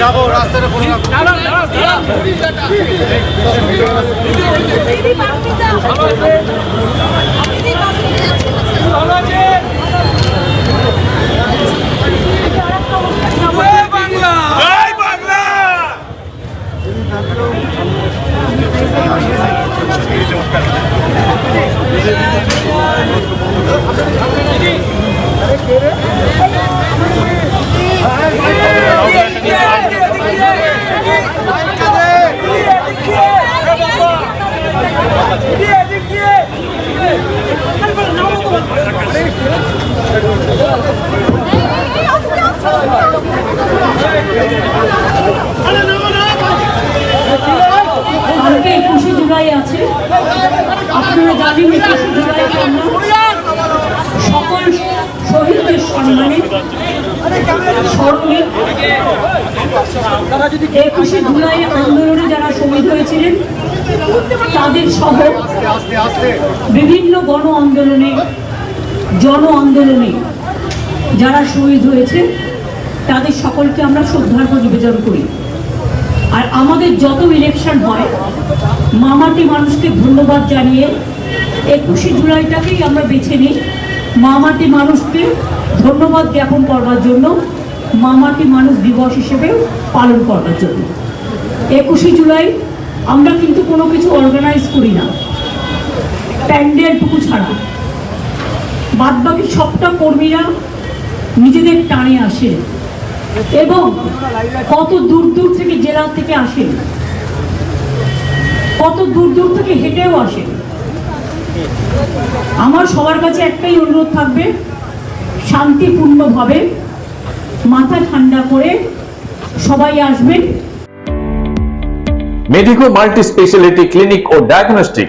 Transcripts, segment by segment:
যাব রাস্তাটা কোনো বাড়িতে যাও দিদি কালকে একুশে জুলাই আছে। আপনারা জানেন একুশে আমরা সকল শহীদদের সম্মানে একুশে জুলাই আন্দোলনে যারা শহীদ হয়েছিলেন, তাদের সহ বিভিন্ন গণ আন্দোলনে, জন আন্দোলনে যারা শহীদ হয়েছে তাদের সকলকে আমরা শ্রদ্ধার্ঘ নিবেদন করি। আর আমাদের যত ইলেকশন হয়, মামাটি মানুষকে ধন্যবাদ জানিয়ে একুশে জুলাইটাকেই আমরা বেছে নিই। মামাটি মানুষকে ধন্যবাদ জ্ঞাপন করবার জন্য, মামাটি মানুষ দিবস হিসেবে পালন করবার জন্য। একুশে জুলাই আমরা কিন্তু কোনো কিছু অর্গানাইজ করি না। প্যান্ডেলটুকু ছাড়া। বাদবাকি সবটা কর্মীরা নিজেদের টানে আসে। এবং কত দূর দূর থেকে জেলা থেকে আসেন? কত দূর দূর থেকে হেঁটেও আসেন? আমার সবার কাছে একটাই অনুরোধ থাকবে, শান্তিপূর্ণভাবে মাথা ঠান্ডা করে সবাই আসবেন। মেডিকো মাল্টি স্পেশালিটি ক্লিনিক ও ডায়াগনস্টিক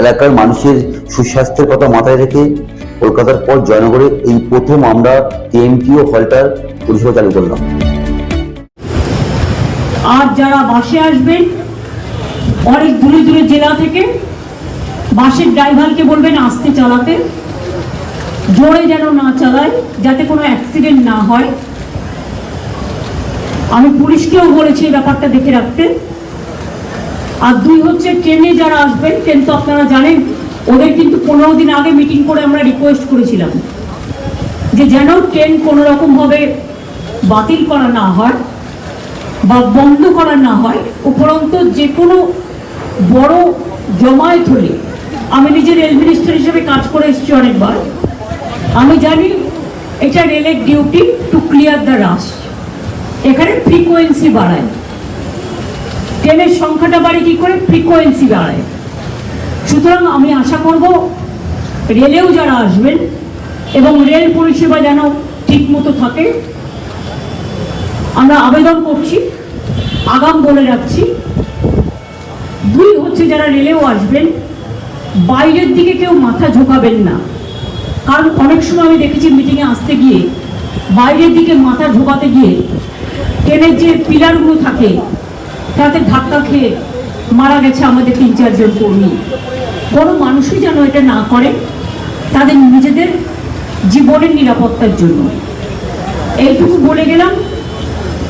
এলাকার মানুষের সুস্বাস্থ্যের কথা মাথায় রেখে কলকাতার পর জয়নগরে এই প্রথম আমরা কেএমটিও হলটার পরিষেবা চালু করলাম। আর যারা বাসে আসবেন, অনেক দূরে দূরে জেলা থেকে, বাসের ড্রাইভারকে বলবেন আসতে চালাতে। জোরে যেন না চালায়, যাতে কোনো অ্যাক্সিডেন্ট না হয়। আমি পুলিশকেও বলেছি এই ব্যাপারটা দেখে রাখতে। আর দুই হচ্ছে ট্রেনে যারা আসবেন, ট্রেন তো আপনারা জানেন, ওদের কিন্তু পনেরো দিন আগে মিটিং করে আমরা রিকোয়েস্ট করেছিলাম। যে যেন ট্রেন কোনো রকমভাবে বাতিল করা না হয় বা বন্ধ করা না হয়, উপরন্ত যে কোনো বড় জমায়েত হলে, আমি নিজে রেল মিনিস্টার হিসেবে কাজ করে এসেছি অনেকবার, আমি জানি এটা রেলের duty to clear the rush এখানে ফ্রিকোয়েন্সি বাড়ায়। ট্রেনের সংখ্যাটা বাড়ে কি করে? ফ্রিকোয়েন্সি বাড়ায় সুতরাং আমি আশা করব রেলেও যারা আসবেন এবং রেল পরিষেবা যেন ঠিক মতো থাকে, আমরা আবেদন করছি, আগাম বলে রাখছি। দুই হচ্ছে যারা রেলেও আসবেন, বাইরের দিকে কেউ মাথা ঝোঁকাবেন না। কারণ অনেক সময় আমি দেখেছি মিটিংয়ে আসতে গিয়ে, বাইরের দিকে মাথা ঝোঁকাতে গিয়ে, ট্রেনের যে পিলারগুলো থাকে তাতে ধাক্কা খেয়ে মারা গেছে আমাদের তিন চারজন কর্মী কোনো মানুষই যেন এটা না করে, তাদের নিজেদের জীবনের নিরাপত্তার জন্য। এইটুকু বলে গেলাম।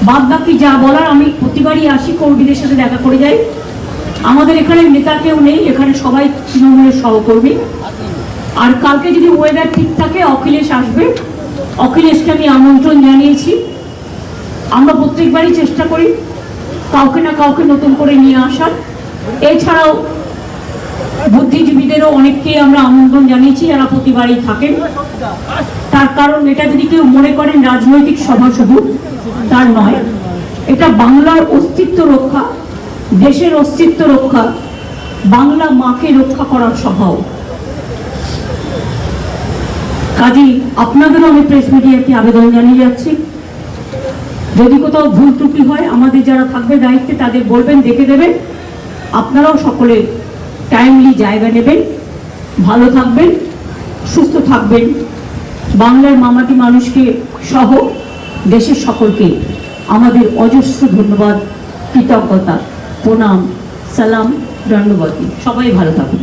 বাদ বাকি যা বলার আমি প্রতিবারই আসি, কর্মীদের সাথে দেখা করে যাই। আমাদের এখানে নেতা কেউ নেই, এখানে সবাই তৃণমূলের সহকর্মী। আর কালকে যদি ওয়েদার ঠিক থাকে, অখিলেশ আসবে। অখিলেশকে আমি আমন্ত্রণ জানিয়েছি। আমরা প্রত্যেকবারই চেষ্টা করি কাউকে না কাউকে নতুন করে নিয়ে আসার। এছাড়াও বুদ্ধিজীবীদেরও অনেককেই আমরা আমন্ত্রণ জানিয়েছি, যারা প্রতিবারই থাকেন। তার কারণ এটা যদি কেউ মনে করেন রাজনৈতিক সভা শুধু, তার নয়, এটা বাংলার অস্তিত্ব রক্ষা, দেশের অস্তিত্ব রক্ষা, বাংলা মাকে রক্ষা করার সভাও কাজেই আপনাদেরও আমি প্রেস মিডিয়াকে আবেদন জানিয়ে যাচ্ছি। যদি কোথাও ভুল ত্রুটি হয়, আমাদের যারা থাকবে দায়িত্বে, তাদের বলবেন, দেখে দেবেন আপনারাও সকলে টাইমলি জায়গা নেবেন। ভালো থাকবেন, সুস্থ থাকবেন। বাংলার মামাটি মানুষকে সহ দেশের সকলকে আমাদের অজস্র ধন্যবাদ, কৃতজ্ঞতা, প্রণাম, সালাম, দণ্ডবতী। সবাই ভালো থাকুন।